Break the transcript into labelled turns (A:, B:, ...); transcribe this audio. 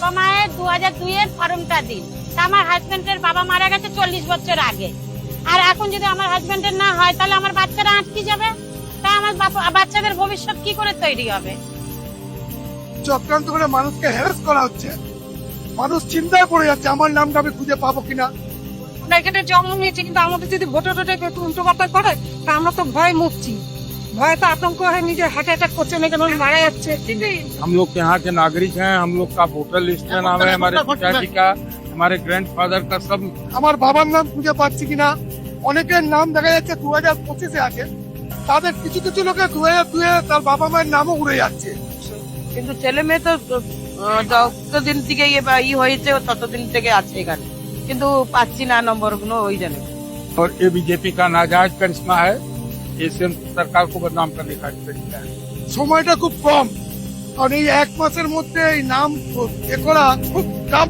A: দু হাজার দুইয়ের ফর্মটা দিন। তা আমার হাজবেন্ডের বাবা মারা গেছে চল্লিশ বছর আগে। আর এখন যদি আমার হাজবেন্ডের না হয় তাহলে আমার বাচ্চারা আটকে যাবে? তা আমার বাচ্চাদের ভবিষ্যৎ কি করে তৈরি হবে?
B: চক্রান্ত করে মানুষকে হ্যারাস করা হচ্ছে। মানুষ চিন্তায় পড়ে যাচ্ছে আমার নামটা আমি খুঁজে পাবো কিনা?
C: জন্ম নিয়েছি কিন্তু আমাদের যদি ভোটে টোটে উল্টো পাল্টা করে তা আমরা তো ভয় মুক্তি ভয়ে তো আতঙ্ক হয়ে নিজে হার্ট অ্যাটাক করছে না কেন মারা যাচ্ছে
D: हम लोग यहाँ के नागरिक हैं हम लोग का वोटर लिस्ट में नाम है हमारे पिताजी का हमारे ग्रैंडफादर का सब
B: আমার বাবার নাম খুঁজে পাচ্ছি কিনা অনেকের নাম দেখা যাচ্ছে দু হাজার পঁচিশে আছে তাদের কিছু কিছু লোকের দু হাজার দুয়ে তার বাবা মায়ের নামও উড়ে যাচ্ছে
E: কিন্তু ছেলে মেয়ে তো আহ, যতদিন থেকে ইয়ে বা ই হয়েছে ও ততদিন থেকে আছে এখানে কিন্তু পাচ্ছি না নম্বর গুলো ওই জন্য
D: और ये बीजेपी का नाजायज करिश्मा है এশিয়ান সরকার খুব নামটা লেখা
B: সময়টা খুব কম, কারণ এই এক মাসের মধ্যে এই নাম এ করা খুব চাপ